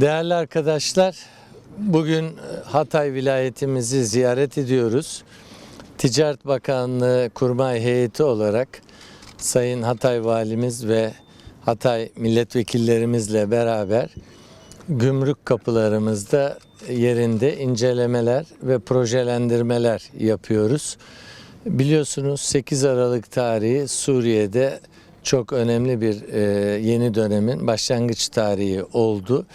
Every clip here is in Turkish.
Değerli arkadaşlar, bugün Hatay vilayetimizi ziyaret ediyoruz. Ticaret Bakanlığı Kurmay Heyeti olarak Sayın Hatay Valimiz ve Hatay milletvekillerimizle beraber gümrük kapılarımızda yerinde incelemeler ve projelendirmeler yapıyoruz. Biliyorsunuz 8 Aralık tarihi Suriye'de çok önemli bir e, yeni dönemin başlangıç tarihi oldu.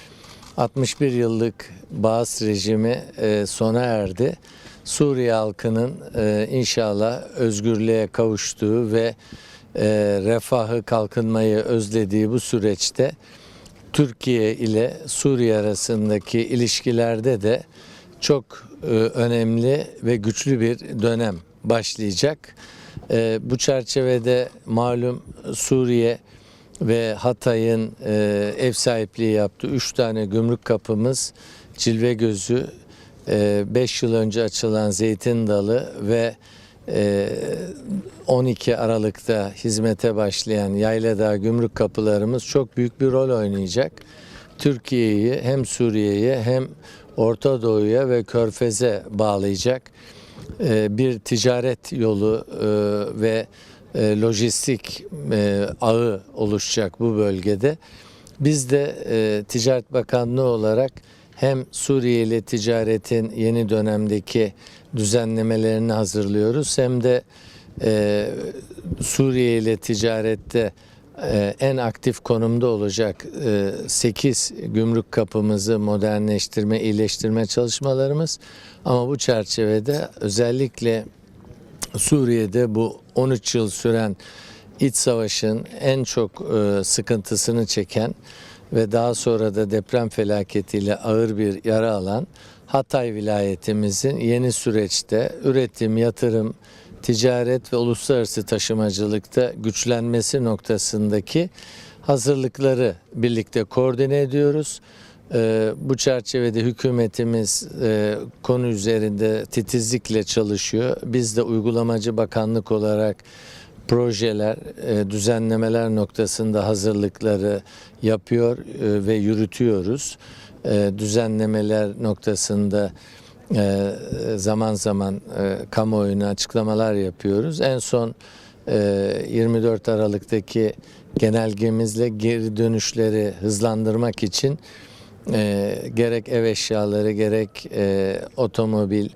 61 yıllık Baas rejimi e, sona erdi. Suriye halkının e, inşallah özgürlüğe kavuştuğu ve refahı kalkınmayı özlediği bu süreçte Türkiye ile Suriye arasındaki ilişkilerde de çok önemli ve güçlü bir dönem başlayacak. E, bu çerçevede malum Suriye ve Hatay'ın e, ev sahipliği yaptığı 3 tane gümrük kapımız Cilve Gözü, 5 yıl önce açılan Zeytin Dalı ve e, 12 Aralık'ta hizmete başlayan Yayladağ gümrük kapılarımız çok büyük bir rol oynayacak. Türkiye'yi hem Suriye'ye hem Orta Doğu'ya ve Körfez'e bağlayacak e, bir ticaret yolu e, ve e, lojistik e, ağı oluşacak bu bölgede. Biz de e, Ticaret Bakanlığı olarak hem Suriye ile ticaretin yeni dönemdeki düzenlemelerini hazırlıyoruz hem de e, Suriye ile ticarette e, en aktif konumda olacak 8 gümrük kapımızı modernleştirme, iyileştirme çalışmalarımız. Ama bu çerçevede özellikle Suriye'de bu 13 yıl süren iç savaşın en çok e, sıkıntısını çeken ve daha sonra da deprem felaketiyle ağır bir yara alan Hatay vilayetimizin yeni süreçte üretim, yatırım, ticaret ve uluslararası taşımacılıkta güçlenmesi noktasındaki hazırlıkları birlikte koordine ediyoruz. Ee, bu çerçevede hükümetimiz e, konu üzerinde titizlikle çalışıyor. Biz de uygulamacı bakanlık olarak projeler, e, düzenlemeler noktasında hazırlıkları yapıyor e, ve yürütüyoruz. Düzenlemeler noktasında e, zaman zaman e, kamuoyuna açıklamalar yapıyoruz. En son e, 24 Aralık'taki genelgemizle geri dönüşleri hızlandırmak için e, gerek ev eşyaları gerek e, otomobil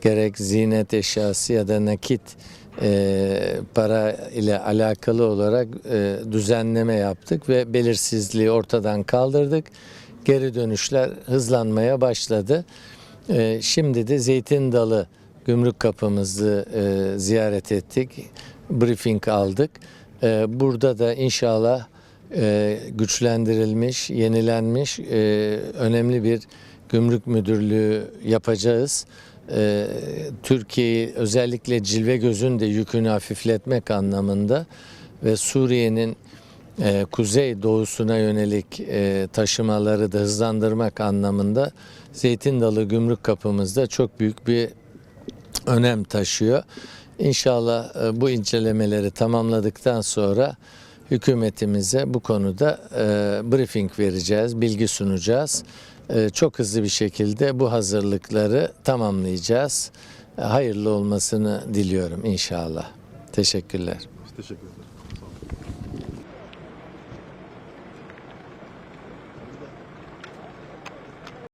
gerek ziynet eşyası ya da nakit e, para ile alakalı olarak e, düzenleme yaptık ve belirsizliği ortadan kaldırdık. Geri dönüşler hızlanmaya başladı. E, şimdi de Zeytin Dalı gümrük kapımızı e, ziyaret ettik. Briefing aldık. E, burada da inşallah e, güçlendirilmiş, yenilenmiş e, önemli bir gümrük müdürlüğü yapacağız. E, Türkiye'yi özellikle cilve gözün de yükünü hafifletmek anlamında ve Suriye'nin e, kuzey doğusuna yönelik e, taşımaları da hızlandırmak anlamında Zeytin Dalı gümrük kapımızda çok büyük bir önem taşıyor. İnşallah e, bu incelemeleri tamamladıktan sonra hükümetimize bu konuda briefing vereceğiz, bilgi sunacağız. Çok hızlı bir şekilde bu hazırlıkları tamamlayacağız. Hayırlı olmasını diliyorum inşallah. Teşekkürler. Teşekkür.